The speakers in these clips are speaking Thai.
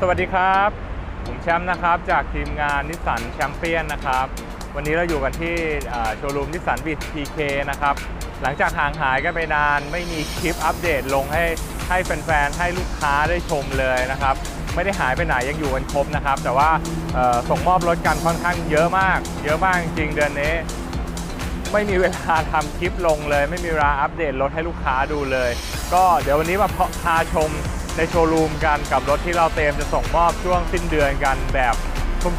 สวัสดีครับ ผมแชมป์นะครับจากทีมงานนิสสันแชมเปี้ยนนะครับ วันนี้เราอยู่กันที่โชว์รูมนิสสันบีทีเคนะครับ หลังจากห่างหายกันไปนาน ไม่มีคลิปอัปเดตลงให้ให้แฟนๆ ให้ลูกค้าได้ชมเลยนะครับ ไม่ได้หายไปไหนยังอยู่กันครบนะครับ แต่ว่าส่งมอบรถกันค่อนข้างเยอะมาก เยอะมากจริงเดือนนี้ ไม่มีเวลาทำคลิปลงเลย ไม่มีเวลาอัปเดตรถให้ลูกค้าดูเลย ก็เดี๋ยววันนี้มาพาชม ในโชว์รูมกันกับรถที่เราเตรียมจะส่งมอบช่วงสิ้นเดือนกันแบบ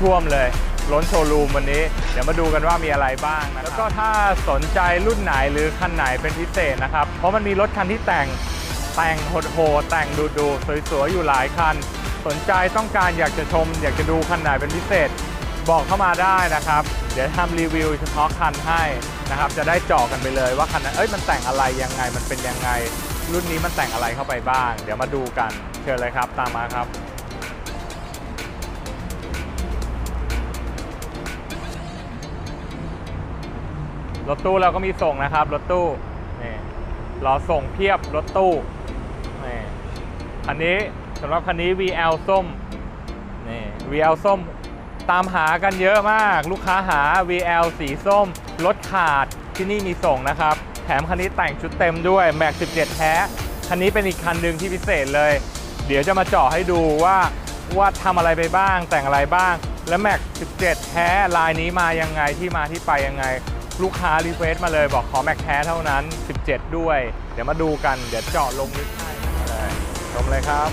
ท่วมๆเลย ล้นโชว์รูมวันนี้ เดี๋ยวมาดูกันว่ามีอะไรบ้างนะแล้วก็ถ้าสนใจรุ่นไหนหรือคันไหนเป็นพิเศษนะครับ เพราะมันมีรถคันที่แต่งแต่งโหดๆแต่งดูๆสวยๆอยู่หลายคัน สนใจต้องการอยากจะชม อยากจะดูคันไหนเป็นพิเศษ บอกเข้ามาได้นะครับ เดี๋ยวทำรีวิวเฉพาะคันให้นะครับ จะได้เจาะกันไปเลยว่าคันนั้นเอ้ยมันแต่งอะไรยังไงมันเป็นยังไง รุ่นนี้มันแต่งอะไรเข้าไปบ้าง เดี๋ยวมาดูกันเชิญเลยครับตามมาครับรถตู้เราก็มีส่งนะครับรถตู้นี่รอส่งเพียบรถตู้นี่คันนี้สำหรับคันนี้ VL ส้มนี่ VL ส้ม ตามหากันเยอะมาก ลูกค้าหา VL สีส้มรถขาดที่นี่มีส่งนะครับ แถมคันนี้แต่งชุดเต็มด้วยแม็ก17 แท้ คันนี้เป็นอีกคันหนึ่งที่พิเศษเลย เดี๋ยวจะมาเจาะให้ดูว่าว่าทำอะไรไปบ้าง แต่งอะไรบ้าง และแม็ก17 แท้ลายนี้มายังไงที่มาที่ไปยังไง ลูกค้ารีเควสมาเลยบอกขอแม็กแท้เท่านั้น 17 ด้วย เดี๋ยวมาดูกันเดี๋ยวเจาะลงลึกให้เลยชมเลยครับ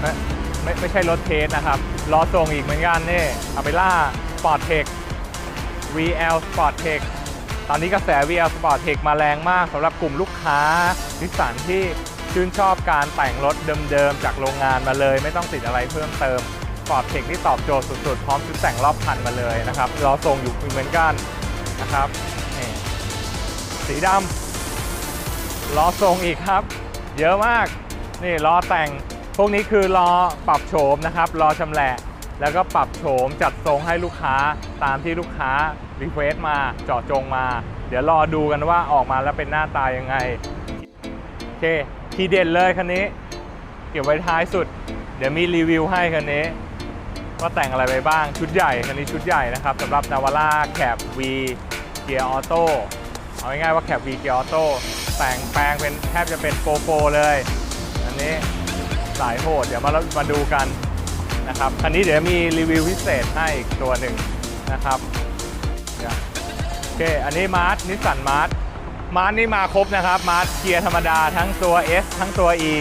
ไม่ไม่ใช่รถเทสนะครับรอส่งอีกเหมือนกันนี่อเบล่าสปอร์ตเทค VL Sport Tech ตอนนี้กระแส VL Sport Tech มาแรงมากสำหรับกลุ่มลูกค้านิสสันที่ชื่นชอบการแต่งรถเดิมๆ จากโรงงานมาเลย ไม่ต้องติดอะไรเพิ่มเติม Sport Tech นี่ตอบโจทย์สุดๆ พร้อมชุดแต่งรอบคันมาเลยนะครับรอส่งอยู่เหมือนกันนะครับนี่สีดำล้อทรงอีกครับ เยอะมากนี่ล้อแต่งพวกนี้คือล้อปรับโฉมนะครับล้อชำแหละแล้วก็ปรับโฉมจัดทรงให้ลูกค้าตามที่ลูกค้า รีเควสมาเจาะจงมา เดี๋ยวรอดูกันว่าออกมาแล้วเป็นหน้าตายังไง โอเค ทีเด่นเลยคันนี้ เก็บไว้ท้ายสุด เดี๋ยวมีรีวิวให้คันนี้ว่าแต่งอะไรไปบ้างชุดใหญ่คันนี้ชุดใหญ่นะครับสำหรับนาวาร่าแคบ V เกียร์ออโต้เอาง่ายๆว่าแคบ V เกียร์ออโต้แต่งแปลงเป็นแทบจะเป็นโปโปเลย อันนี้สายโหดเดี๋ยวมามาดูกันนะครับคันนี้เดี๋ยวมีรีวิวพิเศษให้อีกตัวหนึ่งนะครับ เค อันนี้มาร์ทนิสสันมาร์ทมาร์ทนี่มาครบนะครับ มาร์ทเกียร์ธรรมดาทั้งตัว S ทั้งตัว E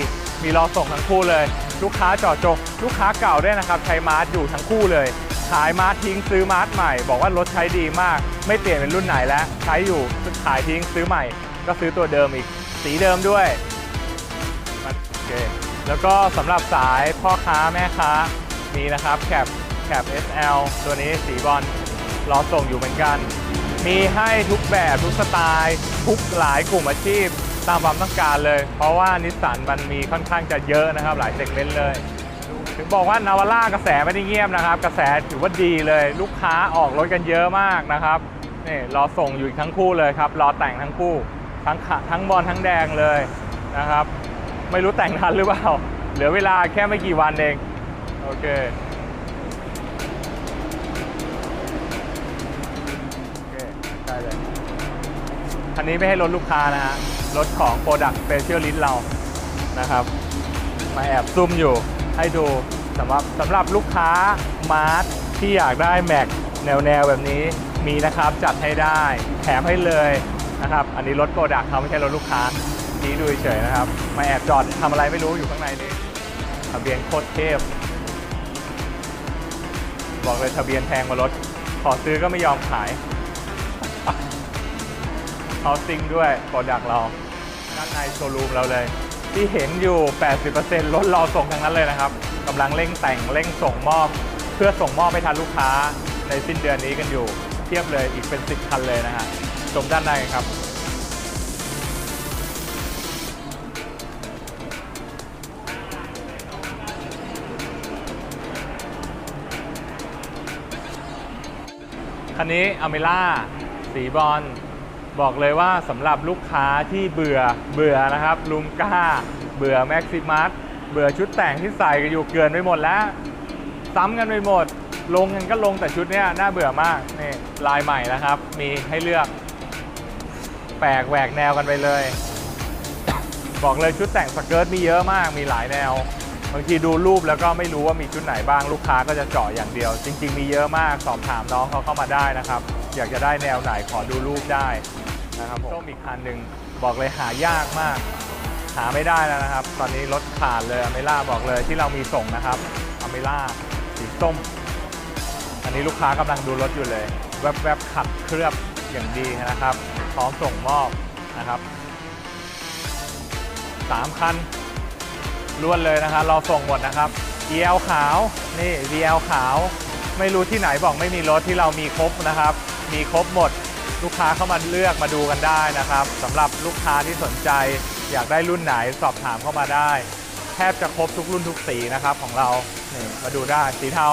มีรอส่งทั้งคู่เลย ลูกค้าจอดจงลูกค้าเก่าด้วยนะครับใช้มาร์ทอยู่ทั้งคู่เลย ขายมาร์ททิ้งซื้อมาร์ทใหม่ บอกว่ารถใช้ดีมาก ไม่เปลี่ยนเป็นรุ่นไหนแล้ว ใช้อยู่ขายทิ้งซื้อใหม่ ก็ซื้อตัวเดิมอีก สีเดิมด้วยโอเคแล้วก็สำหรับสายพ่อค้าแม่ค้ามีนะครับแคปแคป SL ตัวนี้สีบอลรอส่งอยู่เหมือนกัน มีให้ทุกแบบทุกสไตล์ทุกหลายกลุ่มอาชีพตามความต้องการเลย เพราะว่านิสสันมันมีค่อนข้างจะเยอะนะครับ หลายเซกเมนต์เลย ถึงบอกว่านาวาร่ากระแสไม่ได้เงียบนะครับ กระแสถือว่าดีเลย ลูกค้าออกรถกันเยอะมากนะครับนี่รอส่งอยู่ทั้งคู่เลยครับรอแต่งทั้งคู่ทั้งขะทั้งบอลทั้งแดงเลยนะครับ ไม่รู้แต่งทันหรือเปล่า เหลือเวลาแค่ไม่กี่วันเอง โอเค คันนี้ไม่ให้รถลูกค้านะฮะ รถของ Product Specialist เรานะครับ มาแอบซุ่มอยู่ให้ดูสำหรับสำหรับลูกค้ามาร์ทที่อยากได้แม็กแนวแนวแบบนี้มีนะครับจัดให้ได้แถมให้เลยนะครับ อันนี้รถโปรดักเขาไม่ใช่รถลูกค้าชี้ดูเฉยนะครับ มาแอบจอดทำอะไรไม่รู้อยู่ข้างในนี้ทะเบียนโคตรเทพ บอกเลยทะเบียนแพงกว่ารถ ขอซื้อก็ไม่ยอมขาย เขาซิงด้วยโปรดักเราด้านในโชว์รูมเราเลย ที่เห็นอยู่ 80%รถรอส่งทั้งนั้นเลยนะครับกำลังเร่งแต่งเร่งส่งมอบ เพื่อส่งมอบให้ทันลูกค้าในสิ้นเดือนนี้กันอยู่ เทียบเลยอีกเป็น 10 คันเลยนะฮะชมด้านในครับคันนี้อเมล่าสีบอล บอกเลยว่าสำหรับลูกค้าที่เบื่อเบื่อนะครับลุมก้า เบื่อแม็กซิมัสเบื่อชุดแต่งที่ใส่กันอยู่เกินไปหมดแล้ว ซ้ำกันไปหมด ลงกันก็ลงแต่ชุดเนี้ยน่าเบื่อมากนี่ลายใหม่นะครับ มีให้เลือก แปลกแหวกแนวกันไปเลย บอกเลยชุดแต่งสเกิร์ตมีเยอะมากมีหลายแนวบางทีดูรูปแล้วก็ไม่รู้ว่ามีชุดไหนบ้างลูกค้าก็จะเจาะอย่างเดียว จริง ๆ มีเยอะมากสอบถามน้องเขาเข้ามาได้นะครับ อยากจะได้แนวไหนขอดูรูปได้นะครับผมส้มอีกคันหนึ่งบอกเลยหายากมาก หาไม่ได้แล้วนะครับ ตอนนี้รถขาดเลยอเมล่าบอกเลยที่เรามีส่งนะครับอเมล่าสีส้ม อันนี้ลูกค้ากำลังดูรถอยู่เลย แวบๆขัดเคลือบอย่างดีนะครับพร้อมส่งมอบนะครับสามคันล้วนเลยนะครับเราส่งหมดนะครับ EL ขาวนี่ VL ขาว ไม่รู้ที่ไหนบอกไม่มีรถที่เรามีครบนะครับ มีครบหมดลูกค้าเข้ามาเลือกมาดูกันได้นะครับสำหรับลูกค้าที่สนใจอยากได้รุ่นไหนสอบถามเข้ามาได้ แทบจะครบทุกรุ่นทุกสีนะครับของเรานี่มาดูได้สีเทา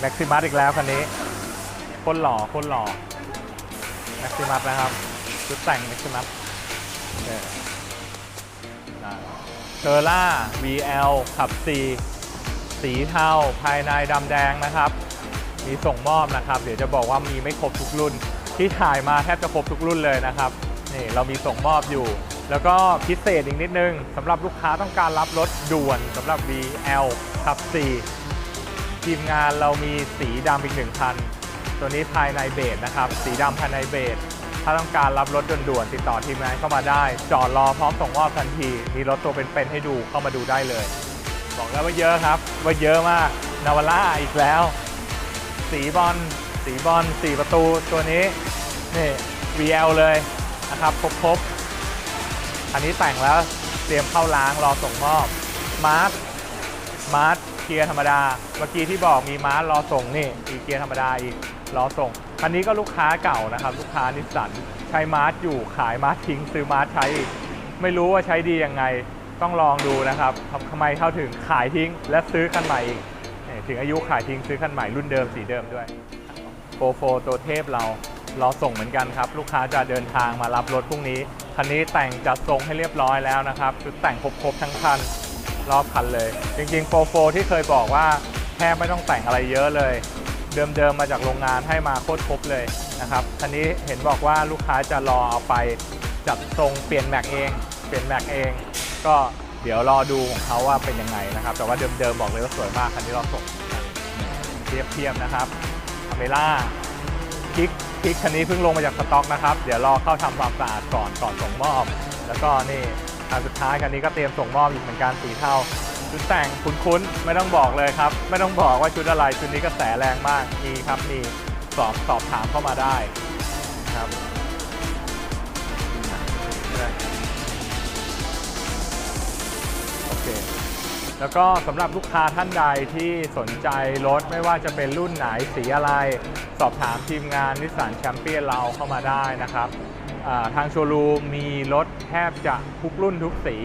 แม็กซิมัสอีกแล้วคันนี้คนหล่อคนหล่อแม็กซิมัสนะครับ ชุดแต่งแม็กซิมัสเทอร่า VL ขับ C สีเทาภายในดำแดงนะครับ มีส่งมอบนะครับ เดี๋ยวจะบอกว่ามีไม่ครบทุกรุ่น ที่ถ่ายมาแทบจะครบทุกรุ่นเลยนะครับนี่เรามีส่งมอบอยู่ แล้วก็พิเศษอีกนิดนึงสำหรับลูกค้าต้องการรับรถด่วนสำหรับ VL ขับ C ทีมงานเรามีสีดำอีกหนึ่งคัน ตัวนี้ภายในเบสนะครับ สีดำภายในเบส ถ้าต้องการรับรถด่วนๆติดต่อทีมงานเข้ามาได้ จอดรอพร้อมส่งมอบทันที มีรถตัวเป็นๆให้ดูเข้ามาดูได้เลย บอกแล้วว่าเยอะครับ ว่าเยอะมากนาวาร่าอีกแล้ว สีบอลสีบอลสีประตูตัวนี้นี่ VL เลยนะครับครบๆอันนี้แต่งแล้วเตรียมเข้าล้างรอส่งมอบมาร์คมาร์ทเกียร์ธรรมดา เมื่อกี้ที่บอกมีมาร์ทรอส่งนี่อีกเกียร์ธรรมดาอีกรอส่ง คันนี้ก็ลูกค้าเก่านะครับ ลูกค้านิสสันใช้มาร์ทอยู่ขายมาร์ททิ้งซื้อมาร์ทใช้อีกไม่รู้ว่าใช้ดียังไงต้องลองดูนะครับทำไมเขาถึงขายทิ้งและซื้อคันใหม่อีกถึงอายุขายทิ้งซื้อคันใหม่รุ่นเดิมสีเดิมด้วยโปรโฟตัวเทพเรารอส่งเหมือนกันครับ ลูกค้าจะเดินทางมารับรถพรุ่งนี้ คันนี้แต่งจัดทรงให้เรียบร้อยแล้วนะครับชุดแต่งครบๆทั้งคันรอบคันเลย จริงๆโปรโฟที่เคยบอกว่าแทบไม่ต้องแต่งอะไรเยอะเลย เดิมๆมาจากโรงงานให้มาโคตรครบเลยนะครับคันนี้เห็นบอกว่าลูกค้าจะรอเอาไปจัดทรงเปลี่ยนแม็กเองเปลี่ยนแม็กเอง ก็เดี๋ยวรอดูของเขาว่าเป็นยังไงนะครับ แต่ว่าเดิมๆบอกเลยว่าสวยมากคันนี้เราส่งเทียบเทียบๆนะครับอเมล่าคลิกคลิกคันนี้เพิ่งลงมาจากสต็อกนะครับ เดี๋ยวรอเข้าทำความสะอาดก่อนก่อนส่งมอบ แล้วก็นี่อันสุดท้ายคันนี้ก็เตรียมส่งมอบอีกเหมือนกันสีเท่า ชุดแต่งคุ้นๆ ไม่ต้องบอกเลยครับ ไม่ต้องบอกว่าชุดอะไร ชุดนี้ก็แสแรงมาก มีครับ มีสอบสอบถามเข้ามาได้นะครับโอเค แล้วก็สำหรับลูกค้าท่านใดที่สนใจรถไม่ว่าจะเป็นรุ่นไหนสีอะไร สอบถามทีมงานนิสสันแชมเปี้ยนเราเข้ามาได้นะครับ ทางโชว์รูมมีรถแทบจะทุกรุ่นทุกสี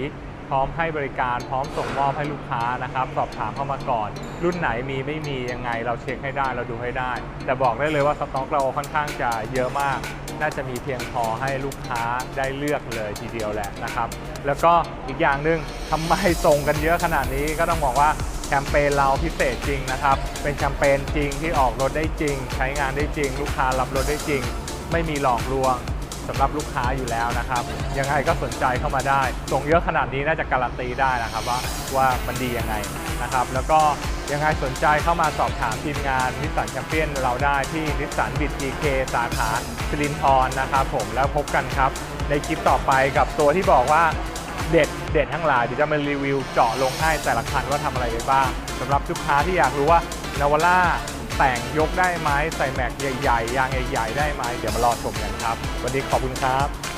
พร้อมให้บริการพร้อมส่งมอบให้ลูกค้านะครับ สอบถามเข้ามาก่อน รุ่นไหนมีไม่มียังไงเราเช็คให้ได้เราดูให้ได้ แต่บอกได้เลยว่าสต็อกเราค่อนข้างจะเยอะมาก น่าจะมีเพียงพอให้ลูกค้าได้เลือกเลยทีเดียวแหละนะครับ แล้วก็อีกอย่างหนึ่งทำไมส่งกันเยอะขนาดนี้ก็ต้องบอกว่าแคมเปญเราพิเศษจริงนะครับ เป็นแคมเปญจริงที่ออกรถได้จริง ใช้งานได้จริง ลูกค้ารับรถได้จริง ไม่มีหลอกลวง สำหรับลูกค้าอยู่แล้วนะครับ ยังไงก็สนใจเข้ามาได้ ส่งเยอะขนาดนี้น่าจะการันตีได้นะครับว่าว่ามันดียังไงนะครับ แล้วก็ยังไงสนใจเข้ามาสอบถามทีมงานนิสสันแชมเปี้ยนเราได้ที่นิสสันบิด GK สาขาสิรินทรนะครับผมแล้วพบกันครับ ในคลิปต่อไปกับตัวที่บอกว่าเด็ดเด็ดทั้งหลายเดี๋ยวจะมารีวิวเจาะลงให้แต่ละคันว่าทำอะไรไปบ้างสำหรับลูกค้าที่อยากรู้ว่านาวาร่า แต่งยกได้ไหมใส่แม็กใหญ่ๆยางใหญ่ๆได้ไหมเดี๋ยวมารอชมกันครับ วันนี้ขอบคุณครับ